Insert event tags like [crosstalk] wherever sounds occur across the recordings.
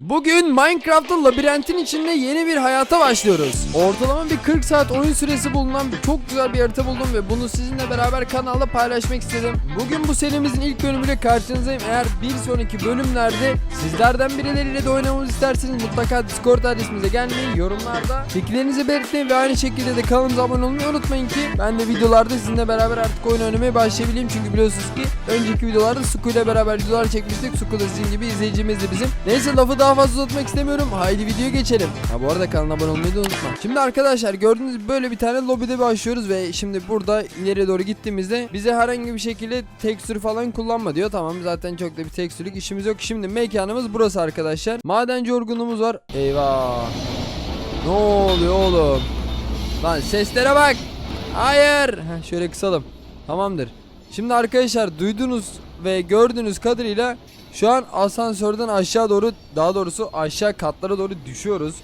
Bugün Minecraft'ın labirentin içinde yeni bir hayata başlıyoruz. Ortalama bir 40 saat oyun süresi bulunan çok güzel bir harita buldum ve bunu sizinle beraber kanalda paylaşmak istedim. Bugün bu serimizin ilk bölümüyle karşınızdayım. Eğer bir sonraki bölümlerde sizlerden birileriyle de oynamamızı isterseniz mutlaka Discord adresimize gelmeyi, yorumlarda fikirlerinizi belirtmeyi ve aynı şekilde de kanalımıza abone olmayı unutmayın ki ben de videolarda sizinle beraber artık oyun oynamaya başlayabileyim. Çünkü biliyorsunuz ki önceki videolarda Suku ile beraber videolar çekmiştik. Suku da sizin gibi izleyicimizdi bizim. Neyse lafı daha fazla uzatmak istemiyorum. Haydi videoya geçelim. Ha bu arada kanala abone olmayı da unutma. Şimdi arkadaşlar gördüğünüz gibi böyle bir tane lobide başlıyoruz ve şimdi burada ileriye doğru gittiğimizde bize herhangi bir şekilde tekstür falan kullanma diyor. Tamam zaten çok da bir tekstürlük işimiz yok. Şimdi mekanımız burası arkadaşlar. Madenci orgunluğumuz var. Eyvah. Ne oluyor oğlum? Lan seslere bak. Hayır. Heh, şöyle kısalım. Tamamdır. Şimdi arkadaşlar duydunuz ve gördüğünüz kadarıyla şu an asansörden aşağı doğru daha doğrusu aşağı katlara doğru düşüyoruz.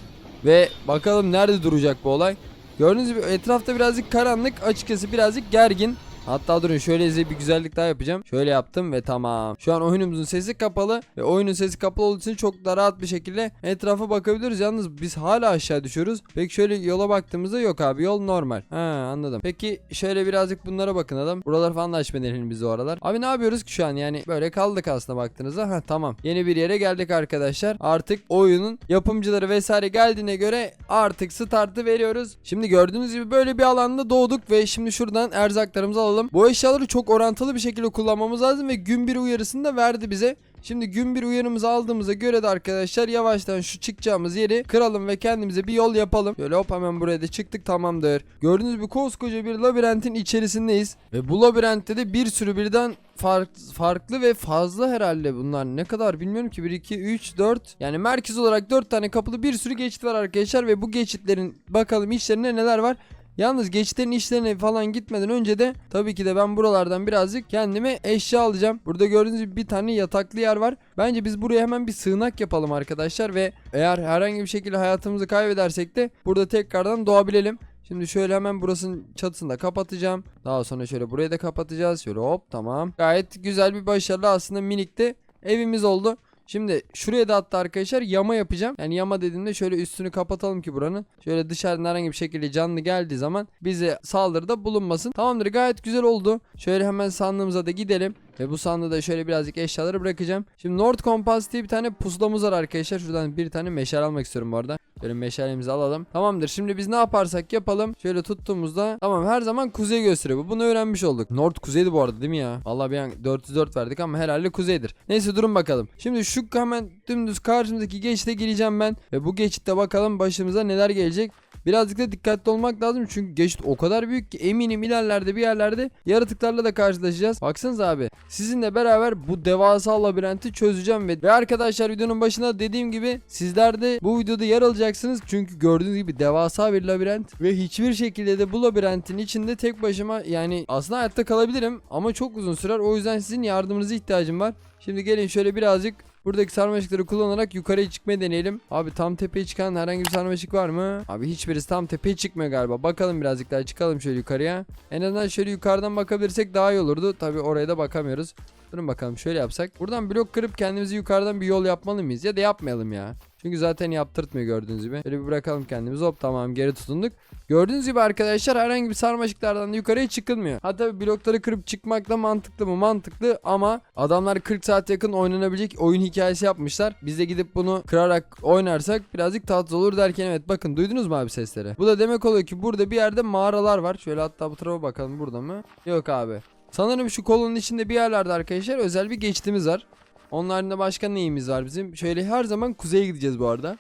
Ve bakalım nerede duracak bu olay. Gördüğünüz gibi etrafta birazcık karanlık açıkçası birazcık gergin. Hatta durun şöyle size bir güzellik daha yapacağım. Şöyle yaptım ve tamam. Şu an oyunumuzun sesi kapalı ve oyunun sesi kapalı olduğu için çok da rahat bir şekilde etrafa bakabiliriz. Yalnız biz hala aşağı düşüyoruz. Peki şöyle yola baktığımızda yok abi yol normal. Ha anladım. Peki şöyle birazcık bunlara bakın adam. Buralar falan da açmadı biz o aralar. Abi ne yapıyoruz ki şu an yani böyle kaldık aslında baktığınızda. Ha tamam. Yeni bir yere geldik arkadaşlar. Artık oyunun yapımcıları vesaire geldiğine göre artık startı veriyoruz. Şimdi gördüğünüz gibi böyle bir alanda doğduk ve şimdi şuradan erzaklarımızı alalım. Bu eşyaları çok orantılı bir şekilde kullanmamız lazım ve gün bir uyarısını da verdi bize. Şimdi gün bir uyarımızı aldığımıza göre de arkadaşlar yavaştan şu çıkacağımız yeri kıralım ve kendimize bir yol yapalım. Böyle hop hemen buraya da çıktık tamamdır. Gördüğünüz bir koskoca bir labirentin içerisindeyiz. Ve bu labirentte de bir sürü birden fark, farklı ve fazla herhalde bunlar. Ne kadar bilmiyorum ki 1, 2, 3, 4. Yani merkez olarak 4 tane kapılı bir sürü geçit var arkadaşlar. Ve bu geçitlerin bakalım içlerinde neler var. Yalnız geçitlerin işlerine falan gitmeden önce de tabii ki de ben buralardan birazcık kendime eşya alacağım. Burada gördüğünüz gibi bir tane yataklı yer var. Bence biz buraya hemen bir sığınak yapalım arkadaşlar ve eğer herhangi bir şekilde hayatımızı kaybedersek de burada tekrardan doğabilelim. Şimdi şöyle hemen burasının çatısını da kapatacağım. Daha sonra şöyle burayı da kapatacağız. Şöyle hop tamam. Gayet güzel bir başarılı aslında minikte evimiz oldu. Şimdi şuraya da hatta arkadaşlar yama yapacağım. Yani yama dediğimde şöyle üstünü kapatalım ki buranın. Şöyle dışarıdan herhangi bir şekilde canlı geldiği zaman bize saldırıda bulunmasın. Tamamdır gayet güzel oldu. Şöyle hemen sandığımıza da gidelim. Ve bu sandığı da şöyle birazcık eşyaları bırakacağım. Şimdi North Compass diye bir tane pusulamız var arkadaşlar. Şuradan bir tane meşale almak istiyorum bu arada. Şöyle meşalemizi alalım. Tamamdır. Şimdi biz ne yaparsak yapalım. Şöyle tuttuğumuzda tamam her zaman kuzey gösteriyor bu. Bunu öğrenmiş olduk. North kuzeydi bu arada değil mi ya? Vallahi bir an 404 verdik ama herhalde kuzeydir. Neyse durun bakalım. Şimdi şu hemen dümdüz karşımızdaki geçite gireceğim ben. Ve bu geçitte bakalım başımıza neler gelecek. Birazcık da dikkatli olmak lazım çünkü geçit o kadar büyük ki eminim ilerlerde bir yerlerde yaratıklarla da karşılaşacağız. Baksanıza abi sizinle beraber bu devasa labirenti çözeceğim ve, ve arkadaşlar videonun başında dediğim gibi sizler de bu videoda yer alacaksınız çünkü gördüğünüz gibi devasa bir labirent ve hiçbir şekilde de bu labirentin içinde tek başıma yani aslında hayatta kalabilirim ama çok uzun sürer o yüzden sizin yardımınıza ihtiyacım var. Şimdi gelin şöyle birazcık Buradaki sarmaşıkları kullanarak yukarıya çıkmayı deneyelim. Abi tam tepeye çıkan herhangi bir sarmaşık var mı? Abi hiçbirisi tam tepeye çıkmıyor galiba. Bakalım birazcık daha çıkalım şöyle yukarıya. En azından şöyle yukarıdan bakabilirsek daha iyi olurdu. Tabi oraya da bakamıyoruz. Durun bakalım şöyle yapsak. Buradan blok kırıp kendimizi yukarıdan bir yol yapmalı mıyız? Ya da yapmayalım ya. Çünkü zaten yaptırtmıyor gördüğünüz gibi. Böyle bir bırakalım kendimizi. Hop tamam geri tutunduk. Gördüğünüz gibi arkadaşlar herhangi bir sarmaşıklardan da yukarıya çıkılmıyor. Hatta blokları kırıp çıkmak da mantıklı mı? Mantıklı ama adamlar 40 saat yakın oynanabilecek oyun hikayesi yapmışlar. Biz de gidip bunu kırarak oynarsak birazcık tatsız olur derken evet bakın duydunuz mu abi sesleri? Bu da demek oluyor ki burada bir yerde mağaralar var. Şöyle hatta bu tarafa bakalım burada mı? Yok abi. Sanırım şu kolonun içinde bir yerlerde arkadaşlar özel bir geçitimiz var. Onun haricinde başka neyimiz var bizim? Şöyle her zaman kuzeye gideceğiz bu arada.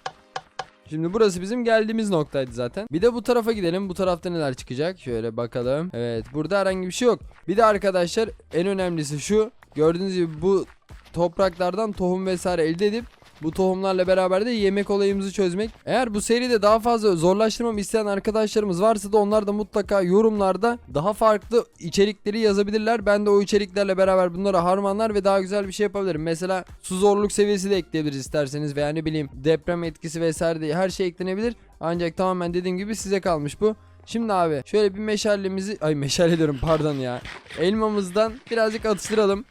Şimdi burası bizim geldiğimiz noktaydı zaten. Bir de bu tarafa gidelim. Bu tarafta neler çıkacak? Şöyle bakalım. Evet burada herhangi bir şey yok. Bir de arkadaşlar en önemlisi şu. Gördüğünüz gibi bu topraklardan tohum vesaire elde edip bu tohumlarla beraber de yemek olayımızı çözmek. Eğer bu seride daha fazla zorlaştırmamı isteyen arkadaşlarımız varsa da onlar da mutlaka yorumlarda daha farklı içerikleri yazabilirler. Ben de o içeriklerle beraber bunları harmanlar ve daha güzel bir şey yapabilirim. Mesela su zorluk seviyesi de ekleyebiliriz isterseniz veya ne bileyim deprem etkisi vesaire de her şey eklenebilir. Ancak tamamen dediğim gibi size kalmış bu. Şimdi abi şöyle bir meşalemizi ay meşale diyorum pardon ya. Elmamızdan birazcık atıştıralım.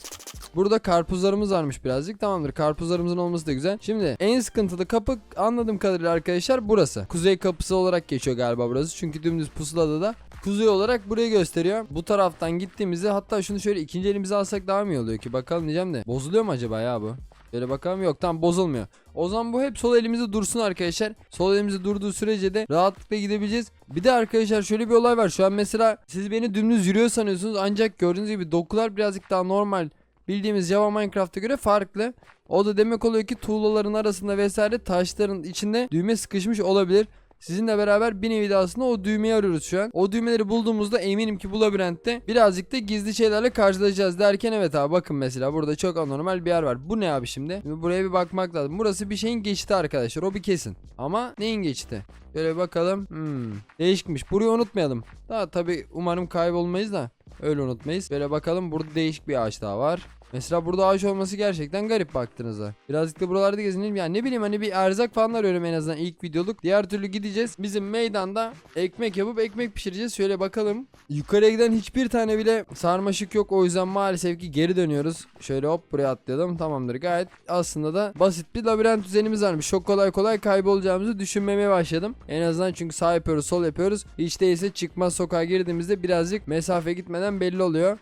Burada karpuzlarımız varmış birazcık. Tamamdır. Karpuzlarımızın olması da güzel. Şimdi en sıkıntılı kapı anladığım kadarıyla arkadaşlar burası. Kuzey kapısı olarak geçiyor galiba burası. Çünkü dümdüz pusulada da kuzey olarak burayı gösteriyor. Bu taraftan gittiğimizde hatta şunu şöyle ikinci elimize alsak daha mı iyi oluyor ki? Bakalım diyeceğim de. Bozuluyor mu acaba ya bu? Şöyle bakalım yok tam bozulmuyor. O zaman bu hep sol elimizde dursun arkadaşlar. Sol elimizde durduğu sürece de rahatlıkla gidebileceğiz. Bir de arkadaşlar şöyle bir olay var. Şu an mesela siz beni dümdüz yürüyor sanıyorsunuz. Ancak gördüğünüz gibi dokular birazcık daha normal. Bildiğimiz Java Minecraft'a göre farklı. O da demek oluyor ki tuğlaların arasında vesaire taşların içinde düğme sıkışmış olabilir. Sizinle beraber bir nevi de aslında o düğmeyi arıyoruz şu an. O düğmeleri bulduğumuzda eminim ki bu labirentte birazcık da gizli şeylerle karşılaşacağız derken evet abi bakın mesela burada çok anormal bir yer var. Bu ne abi şimdi? Şimdi buraya bir bakmak lazım. Burası bir şeyin geçiti arkadaşlar o bir kesin. Ama neyin geçiti? Şöyle bakalım. Hmm. Değişikmiş. Burayı unutmayalım. Daha tabi umarım kaybolmayız da. Öyle unutmayız. Böyle bakalım burada değişik bir ağaç daha var. Mesela burada ağaç olması gerçekten garip baktığınızda. Birazcık da buralarda gezinelim. Yani ne bileyim hani bir erzak falan arıyorum en azından ilk videoluk. Diğer türlü gideceğiz. Bizim meydanda ekmek yapıp ekmek pişireceğiz. Şöyle bakalım. Yukarıya giden hiçbir tane bile sarmaşık yok. O yüzden maalesef ki geri dönüyoruz. Şöyle hop buraya atlayalım. Tamamdır. Gayet aslında da basit bir labirent düzenimiz varmış. Çok kolay kolay kaybolacağımızı düşünmemeye başladım. En azından çünkü sağ yapıyoruz sol yapıyoruz. Hiç değilse çıkmaz sokağa girdiğimizde birazcık mesafe gitmeden belli oluyor.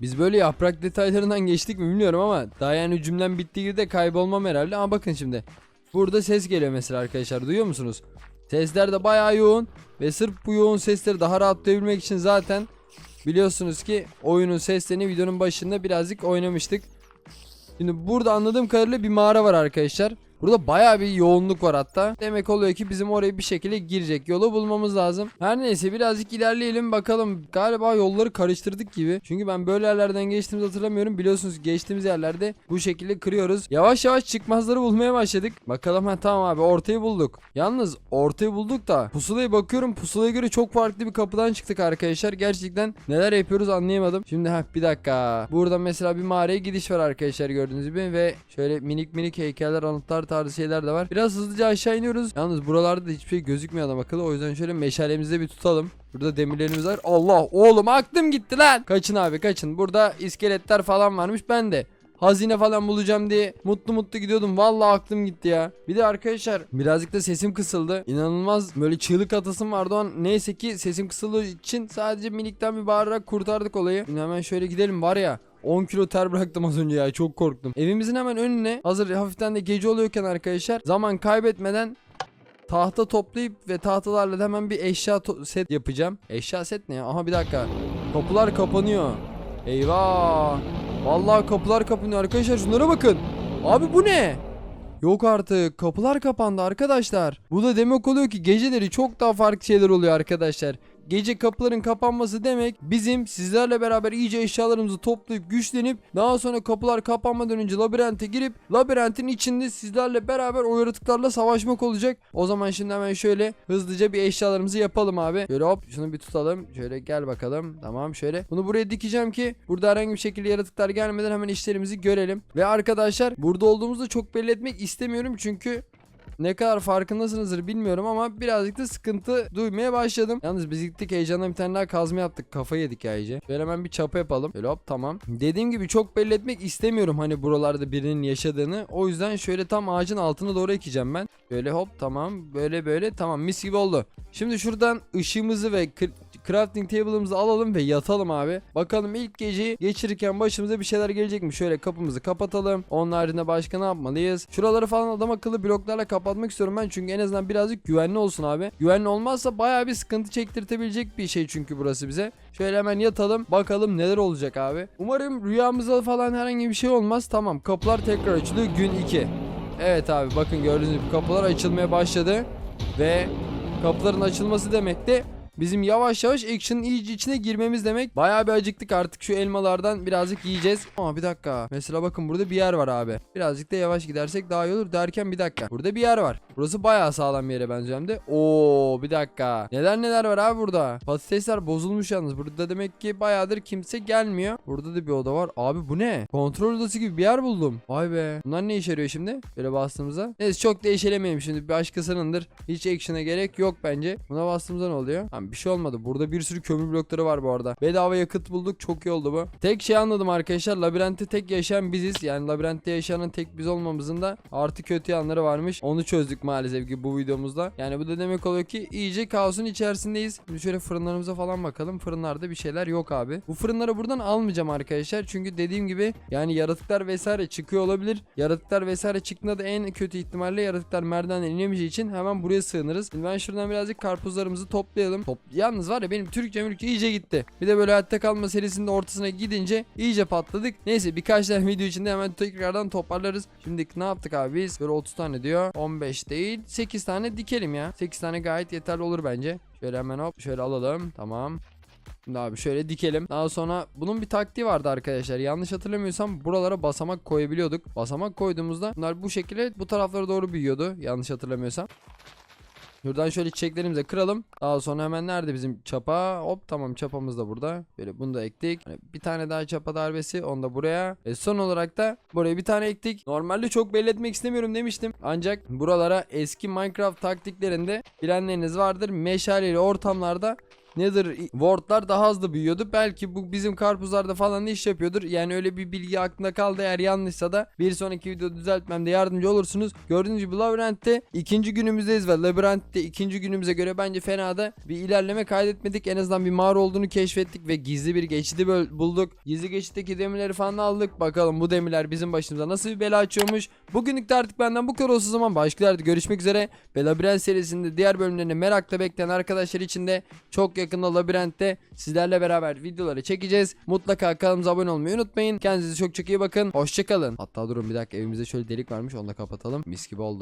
Biz böyle yaprak detaylarından geçtik mi bilmiyorum ama daha yani cümlem bittiği de kaybolmam herhalde. Ama bakın şimdi. Burada ses geliyor mesela arkadaşlar duyuyor musunuz? Sesler de bayağı yoğun ve sırf bu yoğun sesleri daha rahat duyabilmek için zaten biliyorsunuz ki oyunun seslerini videonun başında birazcık oynamıştık. Şimdi burada anladığım kadarıyla bir mağara var arkadaşlar. Burada bayağı bir yoğunluk var hatta. Demek oluyor ki bizim oraya bir şekilde girecek yolu bulmamız lazım. Her neyse birazcık ilerleyelim bakalım. Galiba yolları karıştırdık gibi. Çünkü ben böyle yerlerden geçtiğimizi hatırlamıyorum. Biliyorsunuz geçtiğimiz yerlerde bu şekilde kırıyoruz. Yavaş yavaş çıkmazları bulmaya başladık. Bakalım ha tamam abi ortayı bulduk. Yalnız ortayı bulduk da pusulaya bakıyorum. Pusulaya göre çok farklı bir kapıdan çıktık arkadaşlar. Gerçekten neler yapıyoruz anlayamadım. Şimdi ha bir dakika. Burada mesela bir mağaraya gidiş var arkadaşlar gördüğünüz gibi ve şöyle minik minik heykeller, anıtlar tarzı şeyler de var. Biraz hızlıca aşağı iniyoruz. Yalnız buralarda da hiçbir şey gözükmüyor adam akıllı. O yüzden şöyle meşalemizi bir tutalım. Burada demirlerimiz var. Allah oğlum aklım gitti lan. Kaçın abi kaçın. Burada iskeletler falan varmış. Ben de hazine falan bulacağım diye mutlu mutlu gidiyordum. Vallahi aklım gitti ya. Bir de arkadaşlar birazcık da sesim kısıldı. İnanılmaz böyle çığlık atasım vardı o an. Neyse ki sesim kısıldığı için sadece minikten bir bağırarak kurtardık olayı. Şimdi hemen şöyle gidelim var ya. 10 kilo ter bıraktım az önce ya çok korktum. Evimizin hemen önüne hazır hafiften de gece oluyorken arkadaşlar zaman kaybetmeden tahta toplayıp ve tahtalarla da hemen bir eşya set yapacağım. Eşya set ne ya? Aha bir dakika. Kapılar kapanıyor. Eyvah. Vallahi kapılar kapanıyor arkadaşlar şunlara bakın. Abi bu ne? Yok artık kapılar kapandı arkadaşlar. Bu da demek oluyor ki geceleri çok daha farklı şeyler oluyor arkadaşlar. Gece kapıların kapanması demek bizim sizlerle beraber iyice eşyalarımızı toplayıp güçlenip daha sonra kapılar kapanmadan önce labirente girip labirentin içinde sizlerle beraber o yaratıklarla savaşmak olacak. O zaman şimdi hemen şöyle hızlıca bir eşyalarımızı yapalım abi. Şöyle hop şunu bir tutalım. Şöyle gel bakalım. Tamam şöyle. Bunu buraya dikeceğim ki burada herhangi bir şekilde yaratıklar gelmeden hemen işlerimizi görelim. Ve arkadaşlar burada olduğumuzu çok belli etmek istemiyorum çünkü ne kadar farkındasınızdır bilmiyorum ama birazcık da sıkıntı duymaya başladım. Yalnız biz gittik heyecanla bir tane daha kazma yaptık. Kafayı yedik ya iyice. Şöyle hemen bir çapa yapalım. Böyle hop tamam. Dediğim gibi çok belli etmek istemiyorum hani buralarda birinin yaşadığını. O yüzden şöyle tam ağacın altına doğru ekeceğim ben. Böyle hop tamam. Böyle böyle tamam mis gibi oldu. Şimdi şuradan ışığımızı ve crafting table'ımızı alalım ve yatalım abi. Bakalım ilk geceyi geçirirken başımıza bir şeyler gelecek mi? Şöyle kapımızı kapatalım. Onun haricinde başka ne yapmalıyız? Şuraları falan adam akıllı bloklarla kapatmak istiyorum ben çünkü en azından birazcık güvenli olsun abi. Güvenli olmazsa baya bir sıkıntı çektirtebilecek bir şey çünkü burası bize. Şöyle hemen yatalım. Bakalım neler olacak abi. Umarım rüyamıza falan herhangi bir şey olmaz. Tamam kapılar tekrar açılıyor gün 2. Evet abi bakın gördüğünüz gibi kapılar açılmaya başladı. Ve kapıların açılması demek de bizim yavaş yavaş action'ın iyice içine girmemiz demek. Bayağı bir acıktık artık şu elmalardan birazcık yiyeceğiz. Ama bir dakika. Mesela bakın burada bir yer var abi. Birazcık da yavaş gidersek daha iyi olur derken bir dakika. Burada bir yer var. Burası bayağı sağlam bir yere benziyor hem de. Oo bir dakika. Neler neler var abi burada. Patatesler bozulmuş yalnız. Burada demek ki bayağıdır kimse gelmiyor. Burada da bir oda var. Abi bu ne? Kontrol odası gibi bir yer buldum. Vay be. Bunlar ne işe yarıyor şimdi? Böyle bastığımızda. Neyse çok değişelemeyelim şimdi. Bir başkasınındır. Hiç action'a gerek yok bence. Buna bastığımızda ne oluyor? Tamam bir şey olmadı. Burada bir sürü kömür blokları var bu arada. Bedava yakıt bulduk. Çok iyi oldu bu. Tek şey anladım arkadaşlar. Labirentte tek yaşayan biziz. Yani labirentte yaşayanın tek biz olmamızın da artı kötü yanları varmış. Onu çözdük maalesef ki bu videomuzda. Yani bu da demek oluyor ki iyice kaosun içerisindeyiz. Şimdi şöyle fırınlarımıza falan bakalım. Fırınlarda bir şeyler yok abi. Bu fırınları buradan almayacağım arkadaşlar. Çünkü dediğim gibi yani yaratıklar vesaire çıkıyor olabilir. Yaratıklar vesaire çıktığında da en kötü ihtimalle yaratıklar merdivenden inemeyeceği için hemen buraya sığınırız. Şimdi ben şuradan birazcık karpuzlarımızı toplayalım. Top Yalnız var ya benim Türkçe mülkçe iyice gitti. Bir de böyle hayatta kalma serisinde ortasına gidince iyice patladık. Neyse birkaç tane [laughs] video içinde hemen tekrardan toparlarız. Şimdi ne yaptık abi biz? Böyle 30 tane diyor. 15 değil. 8 tane dikelim ya. 8 tane gayet yeterli olur bence. Şöyle hemen hop şöyle alalım. Tamam. Şimdi abi şöyle dikelim. Daha sonra bunun bir taktiği vardı arkadaşlar. Yanlış hatırlamıyorsam buralara basamak koyabiliyorduk. Basamak koyduğumuzda bunlar bu şekilde bu taraflara doğru büyüyordu. Yanlış hatırlamıyorsam. Şuradan şöyle çiçeklerimizi kıralım. Daha sonra hemen nerede bizim çapa? Hop tamam çapamız da burada. Böyle bunu da ektik. Hani bir tane daha çapa darbesi. Onu da buraya. Ve son olarak da buraya bir tane ektik. Normalde çok belli etmek istemiyorum demiştim. Ancak buralara eski Minecraft taktiklerinde bilenleriniz vardır. Meşaleli ortamlarda Nether wardlar daha hızlı büyüyordu. Belki bu bizim karpuzlarda falan iş yapıyordur. Yani öyle bir bilgi aklımda kaldı. Eğer yanlışsa da bir sonraki videoda düzeltmemde yardımcı olursunuz. Gördüğünüz gibi labirentte ikinci günümüzdeyiz ve labirentte ikinci günümüze göre bence fena da bir ilerleme kaydetmedik. En azından bir mağara olduğunu keşfettik ve gizli bir geçidi bulduk. Gizli geçitteki demirleri falan aldık. Bakalım bu demirler bizim başımıza nasıl bir bela açıyormuş. Bugünlük de artık benden bu kadar olsun zaman. Başka görüşmek üzere. Ve labirent serisinde diğer bölümlerini merakla bekleyen arkadaşlar için de çok yakında labirentte sizlerle beraber videoları çekeceğiz. Mutlaka kanalımıza abone olmayı unutmayın. Kendinize çok çok iyi bakın. Hoşçakalın. Hatta durun bir dakika evimizde şöyle delik varmış onu da kapatalım. Mis gibi oldu.